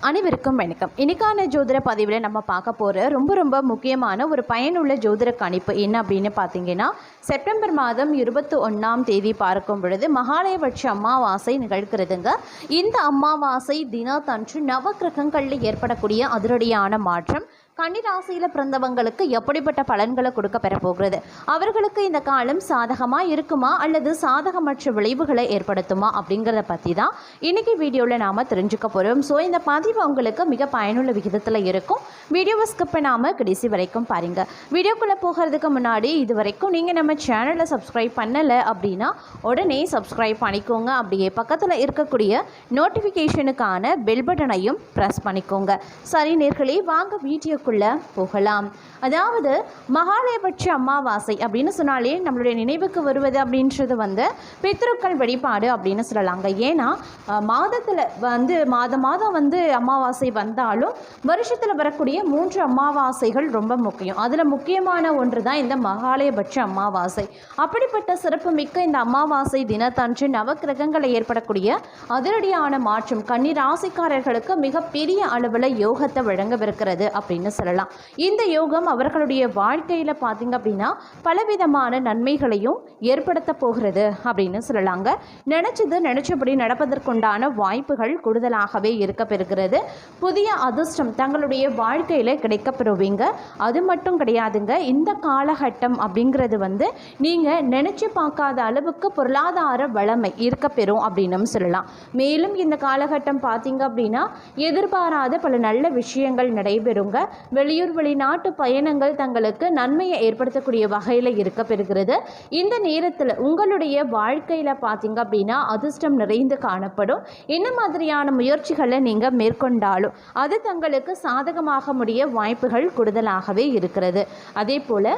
அனைவருக்கும் வணக்கம். இன்னைக்கான ஜோதிட பதிவில் நம்ம பார்க்க போகிற ரொம்ப ரொம்ப முக்கியமான ஒரு பயனுள்ள ஜோதிட கணிப்பு என்ன அப்படின்னு பார்த்தீங்கன்னா செப்டம்பர் மாதம் இருபத்தி ஒன்றாம் தேதி பார்க்கும் பொழுது மகாலயபட்ச அமாவாசை நிகழ்கிறதுங்க. இந்த அமாவாசை தினத்தன்று நவக்கிரகங்களில் ஏற்படக்கூடிய அதிரடியான மாற்றம் கன்னிராசியில் பிறந்தவங்களுக்கு எப்படிப்பட்ட பலன்களை கொடுக்க பெற போகிறது? அவர்களுக்கு இந்த காலம் சாதகமாக இருக்குமா? அல்லது சாதகமற்ற விளைவுகளை ஏற்படுத்துமா? அப்படிங்கிறத பற்றி தான் இன்றைக்கி வீடியோவில் நாம் தெரிஞ்சுக்க போகிறோம் ஸோ இந்த பதிவு உங்களுக்கு மிக பயனுள்ள விகிதத்தில் இருக்கும். வீடியோவை ஸ்கிப் பண்ணாமல் கடைசி வரைக்கும் பாருங்கள் வீடியோக்குள்ளே போகிறதுக்கு முன்னாடி இது வரைக்கும் நீங்கள் நம்ம சேனலை சப்ஸ்கிரைப் பண்ணலை அப்படின்னா உடனே சப்ஸ்கிரைப் பண்ணிக்கோங்க. அப்படியே பக்கத்தில் இருக்கக்கூடிய நோட்டிஃபிகேஷனுக்கான பெல் பட்டனையும் ப்ரெஸ் பண்ணிக்கோங்க. சரி நேர்களே வாங்க வீடியோ வீடியோக்குள்ளே போகலாம். அதாவது மகாலயபட்ச அமாவாசை அப்படின்னு சொன்னாலே நம்மளுடைய நினைவுக்கு வருவது அப்படின்றது வந்து பித்ருக்கள் வழிபாடு அப்படின்னு சொல்லலாங்க. ஏன்னா மாதத்தில் வந்து மாதம் மாதம் வந்து அமாவாசை வந்தாலும் வருஷத்தில் வரக்கூடிய மூன்று அமாவாசைகள் ரொம்ப முக்கியம். அதில் முக்கியமான ஒன்று தான் இந்த மகாலயபட்ச அமாவாசை. அப்படிப்பட்ட சிறப்புமிக்க இந்த அமாவாசை தினத்தன்று நவக்கிரகங்களை ஏற்படக்கூடிய அதிரடியான மாற்றம் கன்னி ராசிக்காரர்களுக்கு மிகப்பெரிய அளவில் யோகத்தை வழங்கவிருக்கிறது அப்படின்னு சொல்லலாம். இந்த யோகம் அவர்களுடைய வாழ்க்கையில் பார்த்தீங்க அப்படின்னா பலவிதமான நன்மைகளையும் ஏற்படுத்த போகிறது அப்படின்னு சொல்லலாங்க. நினச்சது நினச்சபடி நடப்பதற்குண்டான வாய்ப்புகள் கூடுதலாகவே இருக்க பெறுகிறது. புதிய அதிர்ஷ்டம் தங்களுடைய வாழ்க்கையில் கிடைக்கப்பெறுவீங்க அது மட்டும் கிடையாதுங்க. இந்த காலகட்டம் அப்படிங்கிறது வந்து நீங்கள் நினச்சி பார்க்காத அளவுக்கு பொருளாதார வளமை இருக்க பெறும் அப்படின்னு சொல்லலாம். மேலும் இந்த காலகட்டம் பார்த்தீங்க அப்படின்னா எதிர்பாராத பல நல்ல விஷயங்கள் நடைபெறுங்க. வெளியூர் வெளிநாட்டு பயணங்கள் தங்களுக்கு நன்மையை ஏற்படுத்தக்கூடிய வகையில் இருக்க பெறுகிறது. இந்த நேரத்தில் உங்களுடைய வாழ்க்கையில் பார்த்தீங்க அப்படின்னா அதிர்ஷ்டம் நிறைந்து காணப்படும். என்ன மாதிரியான முயற்சிகளை நீங்கள் மேற்கொண்டாலும் அது தங்களுக்கு சாதகமாக முடிய வாய்ப்புகள் கூடுதலாகவே இருக்கிறது. அதே போல்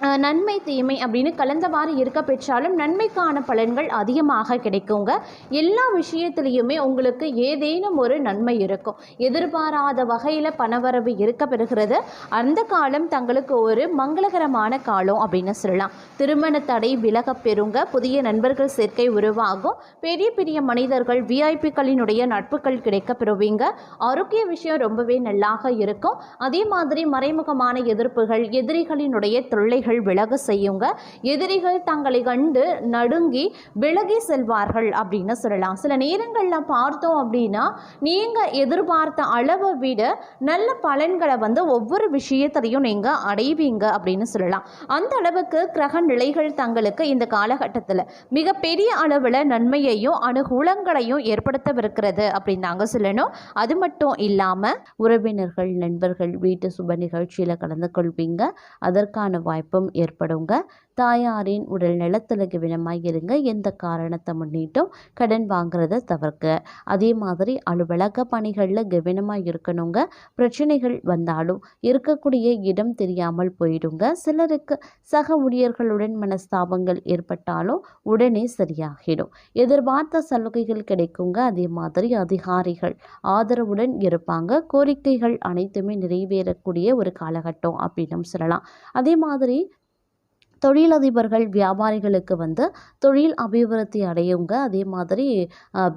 நன்மை தீமை அப்படின்னு கலந்தவாறு இருக்க பெற்றாலும் நன்மைக்கான பலன்கள் அதிகமாக கிடைக்குங்க. எல்லா விஷயத்துலேயுமே உங்களுக்கு ஏதேனும் ஒரு நன்மை இருக்கும். எதிர்பாராத வகையில் பணவரவு இருக்க பெறுகிறது. அந்த காலம் தங்களுக்கு ஒரு மங்களகரமான காலம் அப்படின்னு சொல்லலாம். திருமண தடை விலக பெறுங்க. புதிய நண்பர்கள் சேர்க்கை உருவாகும். பெரிய பெரிய மனிதர்கள் விஐபிக்களினுடைய நட்புகள் கிடைக்க பெறுவீங்க. ஆரோக்கிய விஷயம் ரொம்பவே நல்லாக இருக்கும். அதே மாதிரி மறைமுகமான எதிர்ப்புகள் எதிரிகளினுடைய தொல்லைகள் விலக செய்யுங்க. எதிரிகள் தங்களை கண்டு நடுங்கி விலகி செல்வார்கள் அப்படின்னு சொல்லலாம். சில நேரங்களில் பார்த்தோம் அப்படின்னா நீங்கள் எதிர்பார்த்த அளவை விட நல்ல பலன்களை வந்து ஒவ்வொரு விஷயத்திலையும் நீங்கள் அடைவீங்க அப்படின்னு சொல்லலாம். அந்த அளவுக்கு கிரக நிலைகள் தங்களுக்கு இந்த காலகட்டத்தில் மிகப்பெரிய அளவில் நன்மையையும் அனுகூலங்களையும் ஏற்படுத்தவிருக்கிறது அப்படின்னு நாங்கள் சொல்லணும். அது மட்டும் இல்லாமல் உறவினர்கள் நண்பர்கள் வீட்டு சுப நிகழ்ச்சியில் கலந்து கொள்வீங்க. அதற்கான வாய்ப்பு வாய்ப்பும் ஏற்படுங்க. தாயாரின் உடல் நலத்தில் கவனமாக இருங்க. எந்த காரணத்தை முன்னிட்டும் கடன் வாங்குறத தவிர்க்க. அதே மாதிரி அலுவலக பணிகளில் கவனமாக இருக்கணுங்க. பிரச்சனைகள் வந்தாலும் இருக்கக்கூடிய இடம் தெரியாமல் போயிடுங்க. சிலருக்கு சக ஊழியர்களுடன் மனஸ்தாபங்கள் ஏற்பட்டாலும் உடனே சரியாகிடும். எதிர்பார்த்த சலுகைகள் கிடைக்குங்க. அதே மாதிரி அதிகாரிகள் ஆதரவுடன் இருப்பாங்க. கோரிக்கைகள் அனைத்துமே நிறைவேறக்கூடிய ஒரு காலகட்டம் அப்படின்னு சொல்லலாம். அதே மாதிரி தொழிலதிபர்கள் வியாபாரிகளுக்கு வந்து தொழில் அபிவிருத்தி அடையுங்க. அதே மாதிரி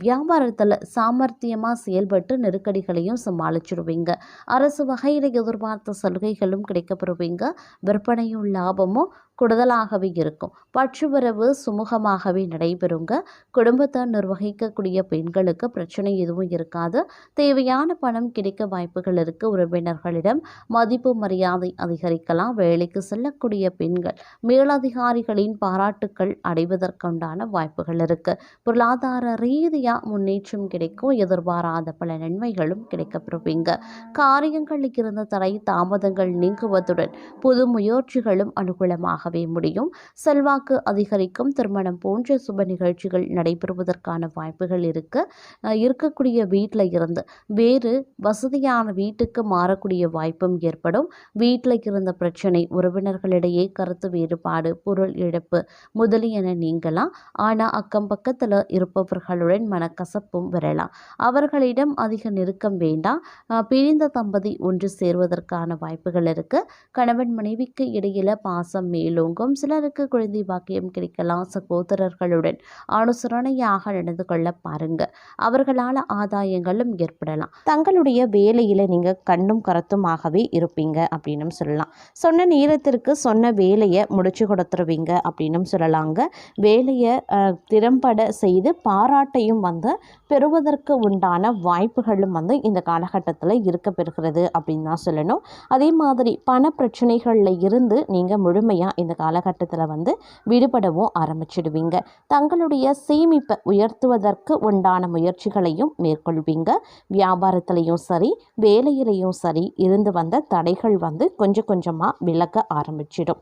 வியாபாரத்தில் சாமர்த்தியமாக செயல்பட்டு நெருக்கடிகளையும் சமாளிச்சிடுவீங்க அரசு வகையில் எதிர்பார்த்த சலுகைகளும் கிடைக்கப்பெறுவீங்க. விற்பனையும் லாபமும் கூடுதலாகவே இருக்கும். பற்றுவரவு சுமூகமாகவே நடைபெறுங்க. குடும்பத்தை நிர்வகிக்கக்கூடிய பெண்களுக்கு பிரச்சனை எதுவும் இருக்காது. தேவையான பணம் கிடைக்க வாய்ப்புகள் இருக்குது உறவினர்களிடம் மதிப்பு மரியாதை அதிகரிக்கலாம். வேலைக்கு செல்லக்கூடிய பெண்கள் மேலதிகாரிகளின் பாராட்டுக்கள் அடைவதற்குண்டான வாய்ப்புகள் இருக்குது பொருளாதார ரீதியாக முன்னேற்றம் கிடைக்கும் எதிர்பாராத பல நன்மைகளும் கிடைக்கப்பெறுவீங்க. காரியங்களுக்கு இருந்த தடை தாமதங்கள் நீங்குவதுடன் புது முயற்சிகளும் அனுகூலமாகவே முடியும். செல்வாக்கு அதிகரிக்கும் திருமணம் போன்ற சுப நிகழ்ச்சிகள் நடைபெறுவதற்கான வாய்ப்புகள் இருக்குது இருக்கக்கூடிய வீட்டில் இருந்து வேறு வசதியான வீட்டுக்கு மாறக்கூடிய வாய்ப்பும் ஏற்படும். வீட்டில் இருந்த பிரச்சனை உறவினர்களிடையே கருத்து வேறுபாடு தட்டுப்பாடு பொருள் இழப்பு முதலியன நீங்கலாம். ஆனால் அக்கம் பக்கத்தில் இருப்பவர்களுடன் மனக்கசப்பும் வரலாம். அவர்களிடம் அதிக நெருக்கம் வேண்டாம். பிரிந்த தம்பதி ஒன்று சேர்வதற்கான வாய்ப்புகள் இருக்குது கணவன் மனைவிக்கு இடையில பாசம் மேலோங்கும். சிலருக்கு குழந்தை பாக்கியம் கிடைக்கலாம் சகோதரர்களுடன். அனுசரணையாக நடந்து கொள்ள பாருங்க. அவர்களால் ஆதாயங்களும் ஏற்படலாம். தங்களுடைய வேலையில் நீங்கள் கண்ணும் கருத்துமாகவே இருப்பீங்க அப்படின்னு சொல்லலாம். சொன்ன நேரத்திற்கு சொன்ன வேலையை முடிச்சு கொடுத்துருவீங்க அப்படின்னும் சொல்லலாங்க. வேலையை திறம்பட செய்து பாராட்டையும் வந்து பெறுவதற்கு உண்டான வாய்ப்புகளும் வந்து இந்த காலகட்டத்தில் இருக்க பெறுகிறது அப்படின்னு தான் சொல்லணும். அதே மாதிரி பண பிரச்சனைகளில் இருந்து நீங்கள் முழுமையாக இந்த காலகட்டத்தில் வந்து விடுபடவும் ஆரம்பிச்சிடுவீங்க. தங்களுடைய சேமிப்பை உயர்த்துவதற்கு உண்டான முயற்சிகளையும் மேற்கொள்வீங்க. வியாபாரத்திலையும் சரி வேலையிலையும் சரி இருந்து வந்த தடைகள் வந்து கொஞ்சம் கொஞ்சமாக விலக ஆரம்பிச்சிடும்.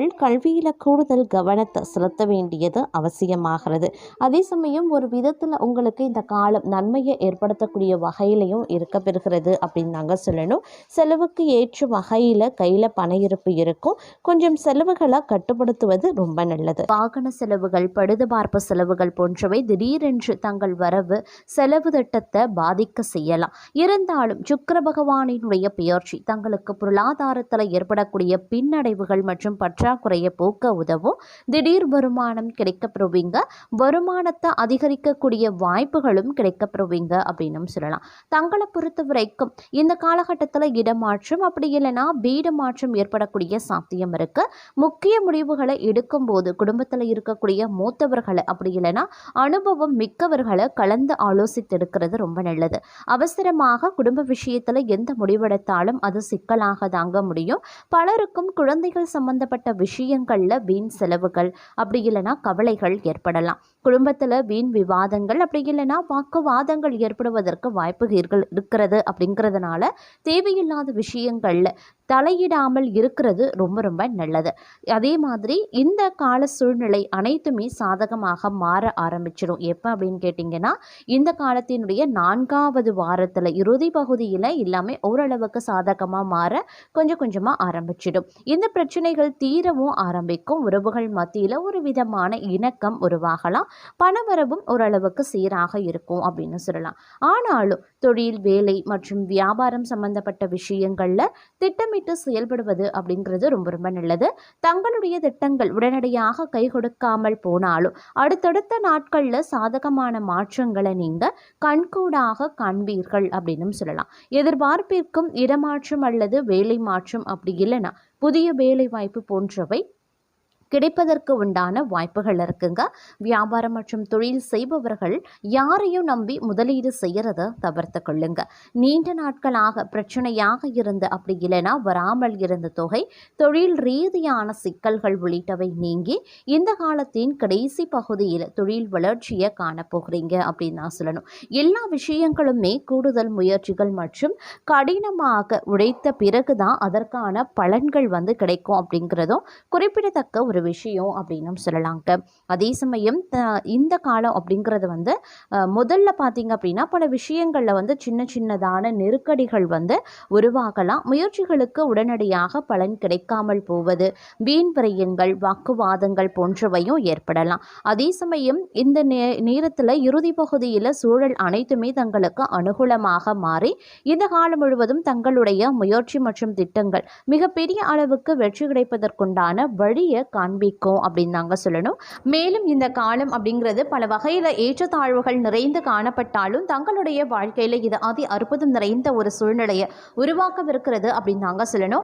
மாணவர்கள் கல்வியில் கூடுதல் கவனத்தை செலுத்த வேண்டியது அவசியமாகிறது. அதே சமயம் ஒரு விதத்தில் உங்களுக்கு இந்த காலம் நன்மையை ஏற்படுத்தக்கூடிய வகையிலையும் இருக்க பெறுகிறது அப்படின்னு நாங்கள் சொல்லணும். செலவுக்கு ஏற்ற வகையில் கையில் பண இருப்பு இருக்கும். கொஞ்சம் செலவுகளை கட்டுப்படுத்துவது ரொம்ப நல்லது. வாகன செலவுகள் பழுதுபார்ப்பு செலவுகள் போன்றவை திடீரென்று தங்கள் வரவு செலவு திட்டத்தை பாதிக்க செய்யலாம். இருந்தாலும் சுக்கர பகவானினுடைய பெயர்ச்சி தங்களுக்கு பொருளாதாரத்தில் ஏற்படக்கூடிய பின்னடைவுகள் மற்றும் பற்றாக்குறைய போக்க உதவும். திடீர் வருமானம் கிடைக்கப்பெறுவீங்க. வருமானத்தை அதிகரிக்கக்கூடிய வாய்ப்புகளும் கிடைக்கப்பெறுவீங்க அப்படின்னும் சொல்லலாம். தங்களை பொறுத்த வரைக்கும் இந்த காலகட்டத்தில் இடமாற்றம் அப்படி இல்லைன்னா வீடு மாற்றம் ஏற்படக்கூடிய சாத்தியம் இருக்கு. முக்கிய முடிவுகளை எடுக்கும்போது குடும்பத்தில் இருக்கக்கூடிய மூத்தவர்களை அப்படி இல்லைன்னா அனுபவம் மிக்கவர்களை கலந்து ஆலோசித்து எடுக்கிறது ரொம்ப நல்லது. அவசரமாக குடும்ப விஷயத்தில் எந்த முடிவெடுத்தாலும் அது சிக்கலாக தாங்க முடியும். பலருக்கும் குழந்தைகள் சம்பந்தப்பட்ட விஷயங்களில் வீண் செலவுகள் அப்படி இல்லைன்னா கவலைகள் ஏற்படலாம். குடும்பத்தில் வீண் விவாதங்கள் அப்படி இல்லைன்னா வாக்குவாதங்கள் ஏற்படுவதற்கு வாய்ப்புகள் இருக்கிறது அப்படிங்கிறதுனால தேவையில்லாத விஷயங்களில் தலையிடாமல் இருக்கிறது ரொம்ப ரொம்ப நல்லது. அதே மாதிரி இந்த கால சூழ்நிலை அனைத்துமே சாதகமாக மாற ஆரம்பிச்சிடும். எப்போ அப்படின்னு கேட்டிங்கன்னா இந்த காலத்தினுடைய நான்காவது வாரத்தில் இறுதி பகுதியில் எல்லாமே ஓரளவுக்கு சாதகமாக மாற கொஞ்சம் கொஞ்சமாக ஆரம்பிச்சிடும். இந்த பிரச்சனைகள் தீரவும் ஆரம்பிக்கும். உறவுகள் மத்தியில் ஒரு விதமான இணக்கம் உருவாகலாம். பணவரவும் ஓரளவுக்கு சீராக இருக்கும் அப்படின்னு சொல்லலாம். ஆனாலும் தொழில் வேலை மற்றும் வியாபாரம் சம்பந்தப்பட்ட விஷயங்களில் திட்டமிட்டு செயல்படுவது அப்படிங்கிறது ரொம்ப ரொம்ப நல்லது. தங்களுடைய திட்டங்கள் உடனடியாக கை கொடுக்காமல் போனாலும் அடுத்தடுத்த நாட்களில் சாதகமான மாற்றங்களை நீங்கள் கண்கூடாக காண்பீர்கள் அப்படின்னும் சொல்லலாம். எதிர்பார்ப்பிற்கும் இடமாற்றம் அல்லது வேலை மாற்றம் அப்படி இல்லைன்னா புதிய வேலை வாய்ப்பு போன்றவை கிடைப்பதற்கு உண்டான வாய்ப்புகள் இருக்குங்க. வியாபாரம் மற்றும் தொழில் செய்பவர்கள் யாரையும் நம்பி முதலீடு செய்யறத தவிர்த்து கொள்ளுங்க. நீண்ட நாட்களாக பிரச்சனையாக இருந்த அப்படி இல்லைன்னா வராமல் இருந்த தொகை தொழில் ரீதியான சிக்கல்கள் உள்ளிட்டவை நீங்கி இந்த காலத்தின் கடைசி பகுதியில் தொழில் வளர்ச்சியை காணப்போகிறீங்க அப்படின்னு நான் சொல்லணும். எல்லா விஷயங்களுமே கூடுதல் முயற்சிகள் மற்றும் கடினமாக உழைத்த பிறகுதான் அதற்கான பலன்கள் வந்து கிடைக்கும் அப்படிங்கிறதும் குறிப்பிடத்தக்க ஒரு ஒரு விஷயம் அப்படின்னு சொல்லலாங்க. அதே சமயம் இந்த காலம் அப்படிங்கிறது வந்து முதல்ல பார்த்தீங்க அப்படின்னா பல விஷயங்களில் வந்து சின்ன சின்னதான நெருக்கடிகள் வந்து உருவாகலாம். முயற்சிகளுக்கு உடனடியாக பலன் கிடைக்காமல் போவது வீண் விரயங்கள் வாக்குவாதங்கள் போன்றவையும் ஏற்படலாம். அதே சமயம் இந்த நே நேரத்தில் இறுதி பகுதியில் சூழல் அனைத்துமே தங்களுக்கு அனுகூலமாக மாறி இந்த காலம் முழுவதும் தங்களுடைய முயற்சி மற்றும் திட்டங்கள் மிகப்பெரிய அளவுக்கு வெற்றி கிடைப்பதற்குண்டான வழியை காண்பிக்கும் அப்படின்னு தாங்க சொல்லணும். மேலும் இந்த காலம் அப்படிங்கிறது பல வகையில் ஏற்றத்தாழ்வுகள் நிறைந்து காணப்பட்டாலும் தங்களுடைய வாழ்க்கையில் இது அதி அற்புதம் நிறைந்த ஒரு சூழ்நிலையை உருவாக்கவிருக்கிறது அப்படின்னு தாங்க சொல்லணும்.